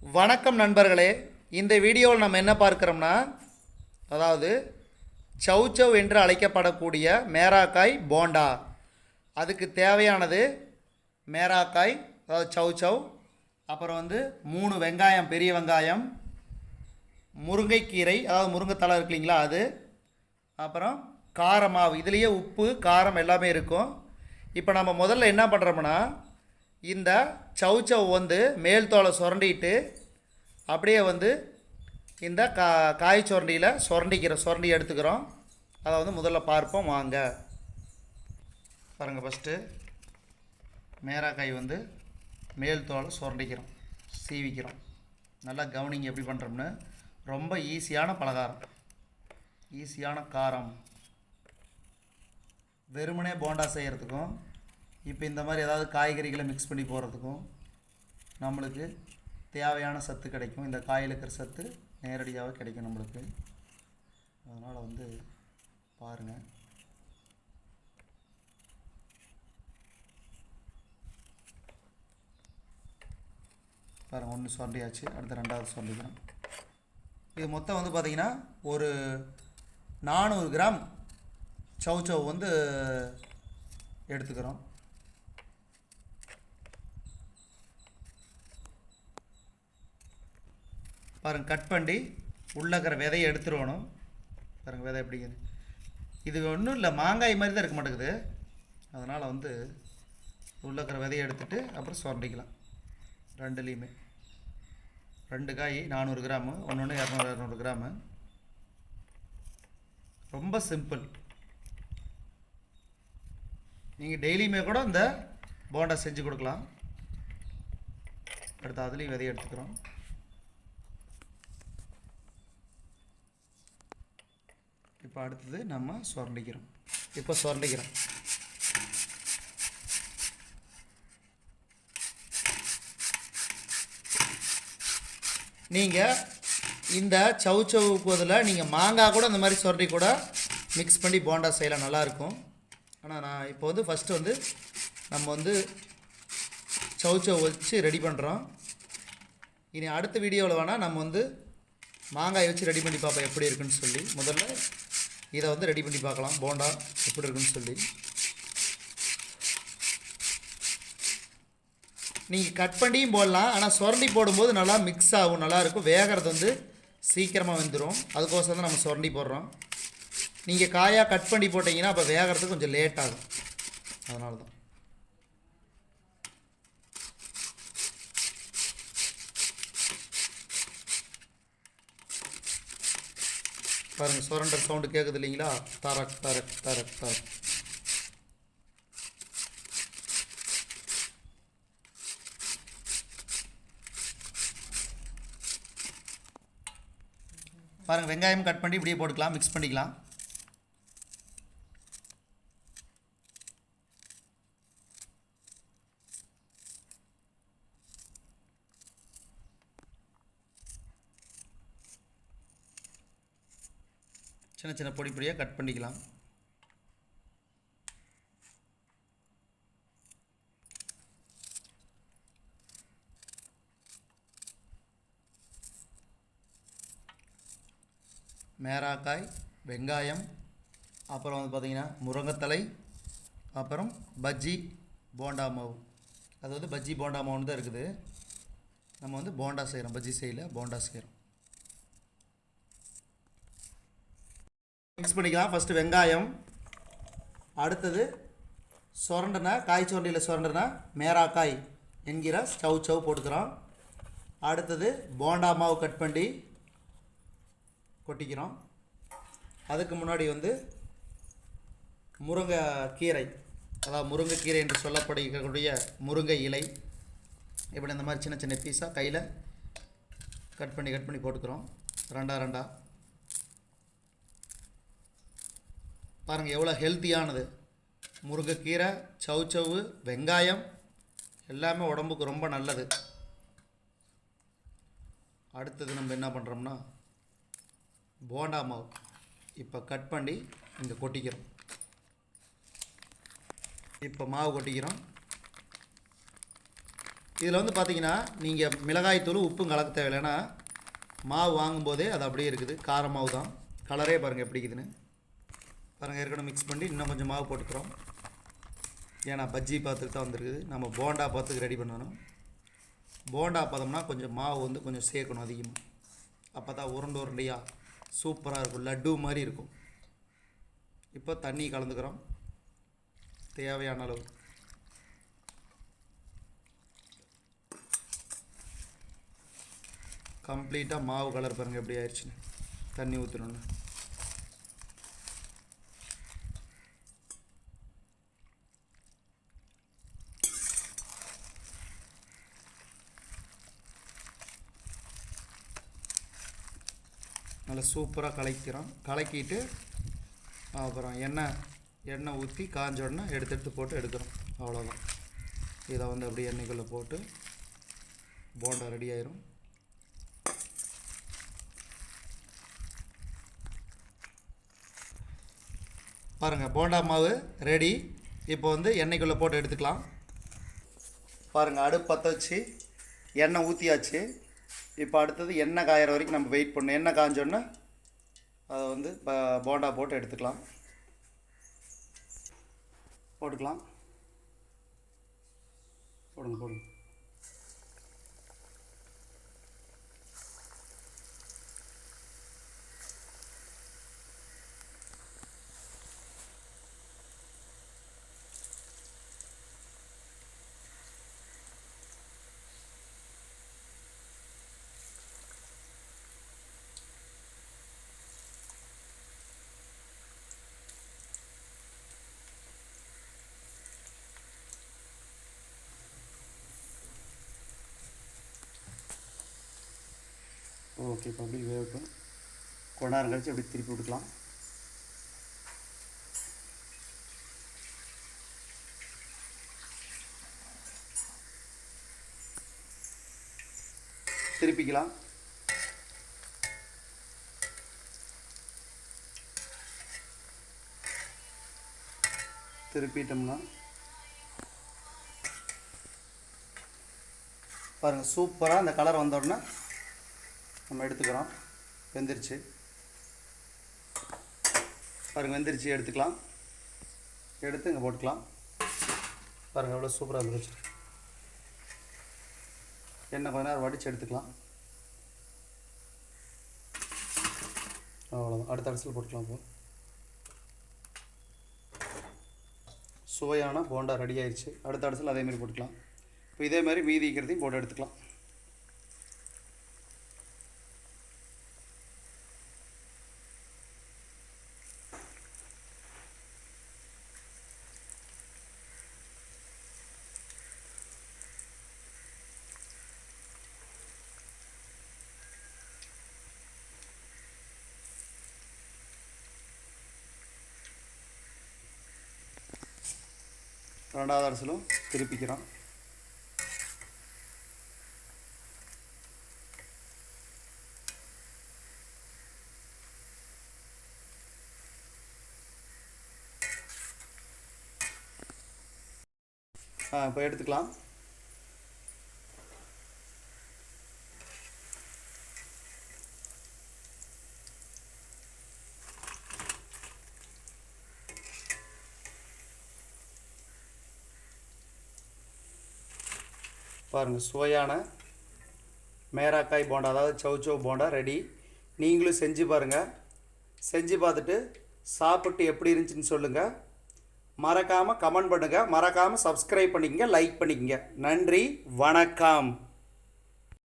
வணக்கம் நண்பர்களே இந்த வீடியோவில் நம்ம என்ன பார்க்குறோம்னா அதாவது சௌ சௌ என்று அழைக்கப்படக்கூடிய மேராக்காய் போண்டா. அதுக்கு தேவையானது மேராக்காய் அதாவது சௌ சௌ. அப்புறம் வந்து மூணு வெங்காயம் பெரிய வெங்காயம். முருங்கைக்கீரை அதாவது முருங்கைத்தலை இருக்கு இல்லைங்களா அது. அப்புறம் காரமாவு இதுலேயே உப்பு காரம் எல்லாமே இருக்கும். இப்போ நம்ம முதல்ல என்ன பண்ணுறோம்னா இந்த சவ் சவ் வந்து மேல் தோலை சுரண்டிட்டு அப்படியே வந்து இந்த கா காய் சுரண்டியில் சுரண்டிக்கிற சுரண்டி எடுத்துக்கிறோம். அதை வந்து முதல்ல பார்ப்போம் வாங்க. பாருங்கள் ஃபஸ்ட்டு மேராக்காய் வந்து மேல் தோலை சுரண்டிக்கிறோம் சீவிக்கிறோம். நல்லா கவனிங்க எப்படி பண்ணுறோம்னு ரொம்ப ஈஸியான பலகாரம். ஈஸியான காரம். வெறுமனே போண்டா செய்கிறதுக்கும் இப்போ இந்த மாதிரி ஏதாவது காய்கறிகளை மிக்ஸ் பண்ணி போடுறதுக்கும் நம்மளுக்கு தேவையான சத்து கிடைக்கும். இந்த காயில் இருக்கிற சத்து நேரடியாகவே கிடைக்கும் நம்மளுக்கு. அதனால் வந்து பாருங்கள் பாருங்கள் ஒன்று சுரண்டியாச்சு. அடுத்து ரெண்டாவது சுரண்டிக்கிறோம் இது மொத்தம் வந்து பார்த்திங்கன்னா ஒரு நானூறு கிராம் சவ் சவ் வந்து எடுத்துக்கிறோம். பாருங்க கட் பண்ணி உள்ளக்கிற விதையை எடுத்துருவணும். பாருங்கள் விதை எப்படிங்க இது ஒன்றும் இல்லை மாங்காய் மாதிரி தான் இருக்க மாட்டேங்குது. அதனால் வந்து உள்ளக்கிற விதையை எடுத்துட்டு அப்புறம் சுரண்டிக்கலாம். ரெண்டுலேயுமே. ரெண்டு காய் நானூறு கிராமு ஒன்று ஒன்று இரநூறு இரநூறு கிராமு. ரொம்ப சிம்பிள். நீங்கள் டெய்லியுமே கூட இந்த போண்டா செஞ்சு கொடுக்கலாம். அடுத்து அதுலேயும் விதையை எடுத்துக்கிறோம். இப்போ அடுத்தது நம்ம சுரண்டிக்கிறோம். இப்போ சுரண்டிக்கிறோம். நீங்கள் இந்த சவு சவுக்கு பதில் நீங்கள் மாங்காய் கூட இந்த மாதிரி சுரண்டி கூட மிக்ஸ் பண்ணி போண்டா செய்யலாம் நல்லாயிருக்கும் ஆனால் நான் இப்போ வந்து ஃபஸ்ட்டு வந்து நம்ம வந்து சவு சவு வச்சு ரெடி பண்ணுறோம் இனி அடுத்த வீடியோவில் வேணால் நம்ம வந்து மாங்காய் வச்சு ரெடி பண்ணி பார்ப்போம் எப்படி இருக்குன்னு சொல்லி. முதல்ல இதை வந்து ரெடி பண்ணி பார்க்கலாம். போண்டா எப்படி இருக்குன்னு சொல்லி. நீங்கள் கட் பண்ணியும் போடலாம். ஆனால் சுரண்டி போடும்போது நல்லா மிக்ஸ் ஆகும். நல்லாயிருக்கும் வேகிறது வந்து சீக்கிரமாக வெந்துடும் அதுக்கோசம் தான் நம்ம சுரண்டி போடுறோம். நீங்கள் காயாக கட் பண்ணி போட்டிங்கன்னா அப்போ வேகிறதுக்கு கொஞ்சம் லேட் ஆகும். அதனால தான் பாருங்கள் சுரண்டர் சவுண்டு கேட்குது இல்லைங்களா? தரக் தரக் தரக் தரக். பாருங்கள் வெங்காயம் கட் பண்ணி இப்படியே போட்டுக்கலாம் மிக்ஸ் பண்ணிக்கலாம். சின்ன சின்ன பொடி பொடியாக கட் பண்ணிக்கலாம். மேராக்காய் வெங்காயம் அப்புறம் வந்து பார்த்திங்கன்னா முருங்கைத்தலை அப்புறம் பஜ்ஜி போண்டா மாவு. அது வந்து பஜ்ஜி போண்டா மாவுன்னு தான் இருக்குது. நம்ம வந்து போண்டா செய்கிறோம் பஜ்ஜி செய்யல போண்டா செய்கிறோம் மிக்ஸ் பண்ணிக்கலாம். ஃபஸ்ட்டு வெங்காயம் அடுத்தது சுரண்டனை காய் சுரண்டியில் சுரண்டனை மேராக்காய் என்கிற ஸ்டவ் சவ் போட்டுக்கிறோம். அடுத்தது போண்டா மாவு கட் பண்ணி கொட்டிக்கிறோம். அதுக்கு முன்னாடி வந்து முருங்கை கீரை அதாவது முருங்கைக்கீரை என்று சொல்லப்படுகக்கூடிய முருங்கை இலை இப்படி இந்த மாதிரி சின்ன சின்ன பீஸாக கையில் கட் பண்ணி கட் பண்ணி போட்டுக்கிறோம். ரெண்டா ரெண்டா. பாருங்கள் எவ்வளோ ஹெல்த்தியானது முருங்கைக்கீரை சவு சவு வெங்காயம் எல்லாமே உடம்புக்கு ரொம்ப நல்லது. அடுத்தது நம்ம என்ன பண்ணுறோம்னா போண்டா மாவு. இப்போ கட் பண்ணி இங்கே கொட்டிக்கிறோம். இப்போ மாவு கொட்டிக்கிறோம். இதில் வந்து பார்த்தீங்கன்னா நீங்கள் மிளகாய்த்தூள் உப்பும் கலக்க தேவையில்லைன்னா மாவு வாங்கும்போதே அது அப்படியே இருக்குது. கார மாவு தான். கலரே பாருங்கள் எப்படி இருக்குதுன்னு. பாருங்கள் ஏற்கனவே மிக்ஸ் பண்ணி இன்னும் கொஞ்சம் மாவு போட்டுக்கிறோம். ஏன்னா பஜ்ஜி பாத்துக்கு தான் வந்திருக்குது. நம்ம போண்டா பாத்துக்கு ரெடி பண்ணணும். போண்டா பார்த்தோம்னா கொஞ்சம் மாவு வந்து கொஞ்சம் சேர்க்கணும் அதிகமாக அப்போ தான் உருண்டை உருண்டையாக சூப்பராக இருக்கும். லட்டு மாதிரி இருக்கும். இப்போ தண்ணி கலந்துக்கிறோம். தேவையான அளவு. கம்ப்ளீட்டாக மாவு கலர் பாருங்கள் எப்படி ஆயிடுச்சுன்னு. தண்ணி ஊற்றணுன்னு நல்லா சூப்பராக கலக்கிறோம். கலக்கிட்டு அப்புறம் எண்ணெய் எண்ணெய் ஊற்றி காஞ்ச உடனே எடுத்து எடுத்து போட்டு எடுக்கிறோம். அவ்வளோதான் இதை வந்து அப்படியே எண்ணெய்க்குள்ளே போட்டு போண்டா ரெடி ஆயிரும். பாருங்கள் போண்டா மாவு ரெடி இப்போ வந்து எண்ணெய்க்குள்ளே போட்டு எடுத்துக்கலாம். பாருங்கள் அடுப்பு பற்ற வச்சு எண்ணெய் ஊற்றியாச்சு இப்போ அடுத்தது எண்ணெய் காயிற வரைக்கும் நம்ம வெயிட் பண்ணணும். எண்ணெய் காஞ்சோடனே அதை வந்து ப- போண்டா போட்டு எடுத்துக்கலாம். போட்டுக்கலாம். போடுங்க போடுங்க. ஓகே இப்போ அப்படி வேகட்டும் கொஞ்ச நேரம் கழிச்சு அப்படி திருப்பி விட்டுக்கலாம் திருப்பிக்கலாம். திருப்பிட்டோம்னா பாருங்கள் சூப்பராக இந்த கலர் வந்த உடனே நம்ம எடுத்துக்கிறோம். வெந்துருச்சு. பாருங்கள் வெந்துருச்சு. எடுத்துக்கலாம். எடுத்து இங்கே போட்டுக்கலாம். பாருங்கள் எவ்வளோ சூப்பராக இருந்துச்சு எண்ணெய் கொஞ்ச நேரம் வடித்து எடுத்துக்கலாம். அவ்வளோதான் அடுத்த அரிசியில் போட்டுக்கலாம் போ சுவையான போண்டா ரெடி ஆயிடுச்சு அடுத்த அரிசியில் அதேமாரி போட்டுக்கலாம். இப்போ இதே மாதிரி மீதி போட்டு எடுத்துக்கலாம். ரெண்டாவது அரசலும் திருப்பிக்கிறோம். இப்போ எடுத்துக்கலாம். பாருங்கள் சுவையான மேராக்காய் போண்டா அதாவது சவு சவு போண்டா ரெடி நீங்களும் செஞ்சு பாருங்கள் செஞ்சு பார்த்துட்டு சாப்பிட்டு எப்படி இருந்துச்சுன்னு சொல்லுங்கள் மறக்காமல் கமெண்ட் பண்ணுங்கள் மறக்காமல் சப்ஸ்கிரைப் பண்ணிக்கங்க லைக் பண்ணிக்கங்க. நன்றி வணக்கம்.